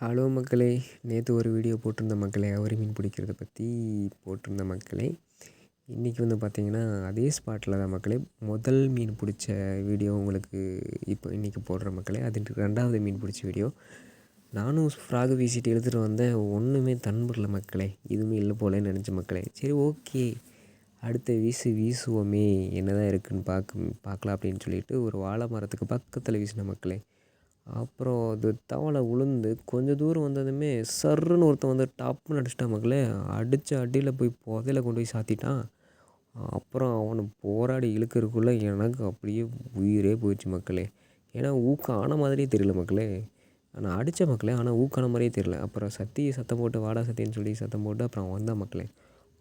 Hello மக்களே நேற்று ஒரு வீடியோ போட்டிருந்த மக்களே அவரி மீன் பிடிக்கிறத பற்றி போட்டிருந்த மக்களே. இன்றைக்கி வந்து பார்த்திங்கன்னா அதே ஸ்பாட்டில் தான் மக்களே முதல் மீன் பிடிச்ச வீடியோ உங்களுக்கு இப்போ இன்றைக்கி போடுற மக்களே அது ரெண்டாவது மீன் பிடிச்ச வீடியோ நானும் ஃப்ராகு வீசிட்டு எடுத்துகிட்டு வந்தேன் ஒன்றுமே தன்படல மக்களே இதுவுமே இல்லை போலேன்னு நினச்ச மக்களே. சரி ஓகே அடுத்த வீசு வீசுவோமே என்ன தான் இருக்குதுன்னு பார்க்க பார்க்கலாம் அப்படின்னு சொல்லிட்டு ஒரு வாழை மரத்துக்கு பக்கத்தில் வீசின மக்களே. அப்புறம் அது தவளை விழுந்து கொஞ்சம் தூரம் வந்ததுமே சர்ருன்னு ஒருத்தன் வந்து டப்புன்னு அடிச்சிட்டான் மக்களே. அடித்த அடியில் போய் புதையில கொண்டு போய் சாத்திட்டான். அப்புறம் அவனை போராடி இழுக்கிறதுக்குள்ளே எனக்கு அப்படியே உயிரே போயிடுச்சு மக்களே. ஏன்னா ஊக்கம் ஆன மாதிரியே தெரியல மக்களே. நான் அடித்த மக்களே ஆனால் ஊக்கான மாதிரியே தெரியல. அப்புறம் சத்தி சத்தம் போட்டு வாடா சத்தின்னு சொல்லி சத்தம் போட்டு அப்புறம் வந்தான் மக்களே.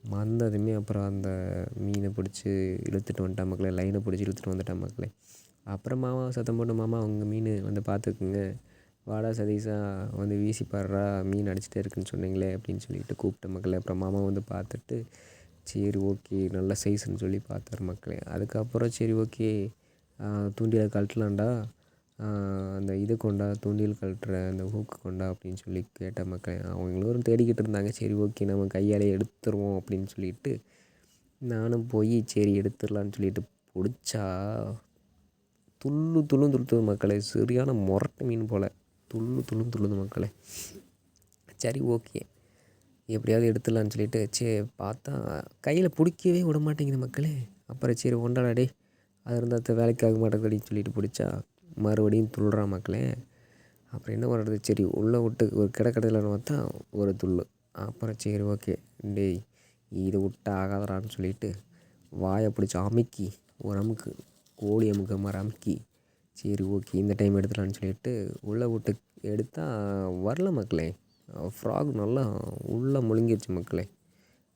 வந்ததுமே அப்புறம் அந்த மீனை பிடிச்சி இழுத்துட்டு வந்துட்டான் மக்களே லைனை பிடிச்சி இழுத்துட்டு வந்துட்டான் மக்களே. அப்புறம் மாமா சத்தம் போட்டு மாமா உங்கள் மீன் வந்து பார்த்துக்குங்க வாடா சதீஷா வந்து வீசி பாடுறா மீன் அடிச்சிட்டே இருக்குன்னு சொன்னீங்களே அப்படின்னு சொல்லிட்டு கூப்பிட்ட மக்களே. அப்புறம் மாமா வந்து பார்த்துட்டு சரி ஓகே நல்ல சைஸ்ன்னு சொல்லி பார்த்தாரு மக்களே. அதுக்கப்புறம் சரி ஓகே தூண்டிலை கழட்டலாம்டா. அந்த இது கொண்டா தூண்டில் கழட்டுற அந்த ஹூக்கு கொண்டா அப்படின்னு சொல்லி கேட்ட மக்களே. அவங்களும் தேடிக்கிட்டு இருந்தாங்க. சரி ஓகே நம்ம கையாலே எடுத்துருவோம் அப்படின்னு சொல்லிட்டு நானும் போய் சரி எடுத்துடலான்னு சொல்லிட்டு பிடிச்சா துள்ளு துள்ளும் துளுத்துது மக்களே. சரியான முரட்டு மீன் போல். துள்ளு துள்ளும் துள்ளுது மக்களே. சரி ஓகே. எப்படியாவது எடுத்துடலான்னு சொல்லிட்டு சரி பார்த்தா கையில் பிடிக்கவே விட மாட்டேங்குது மக்களே. அப்புறம் சரி ஒன்றாடா அது இருந்தால் வேலைக்கு ஆக மாட்டேங்குதுன்னு சொல்லிட்டு பிடிச்சா மறுபடியும் துள்ளுறான் மக்களே. அப்புறம் என்ன பண்ணுறது சரி உள்ளே விட்டு ஒரு கிடக்கடையில் பார்த்தா ஒரு துள்ளு. அப்புறம் சரி ஓகே. டேய் இது விட்டா ஆகாதடான்னு சொல்லிட்டு வாயை பிடிச்சி அமுக்கி ஒரு அமுக்கு. கோழி அமுக்கிற மாதிரி அமுக்கி சரி ஓகே இந்த டைம் எடுத்துடலான்னு சொல்லிட்டு உள்ளே விட்டு எடுத்தால் வரல மக்களே. ஃப்ராக் நல்லா உள்ளே முழுங்கிருச்சு மக்களே.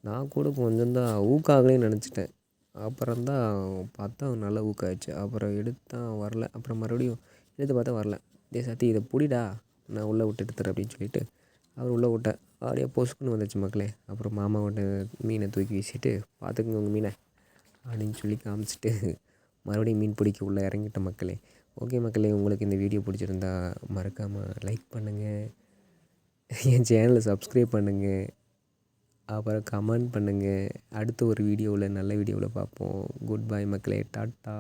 நான் கூட கொஞ்சம் தான் ஊக்காகலேன்னு நினச்சிட்டேன். அப்புறம் தான் பார்த்தா நல்லா ஊக்காயிடுச்சு. அப்புறம் எடுத்தால் வரல. அப்புறம் மறுபடியும் எடுத்து பார்த்தா வரல. டே சத்தி இதை பிடிடா. நான் உள்ளே விட்டு எடுத்துறேன் அப்படின்னு சொல்லிட்டு அவர் உள்ளே விட்டேன் அப்படியே பொசுக்குன்னு வந்துச்சு மக்களே. அப்புறம் மாமாவோட மீனை தூக்கி வீசிட்டு பார்த்துக்குங்க உங்கள் மீனை அப்படின்னு சொல்லி காமிச்சிட்டு மறுபடியும் மீன் பிடிக்க உள்ளே இறங்கிட்ட மக்களே. ஓகே மக்களே உங்களுக்கு இந்த வீடியோ பிடிச்சிருந்தா மறக்காமல் லைக் பண்ணுங்கள் என் சேனலை சப்ஸ்கிரைப் பண்ணுங்கள் அப்புறம் கமெண்ட் பண்ணுங்கள் அடுத்த ஒரு வீடியோவில் நல்ல வீடியோவில் பார்ப்போம். குட் பாய் மக்களே. டாட்டா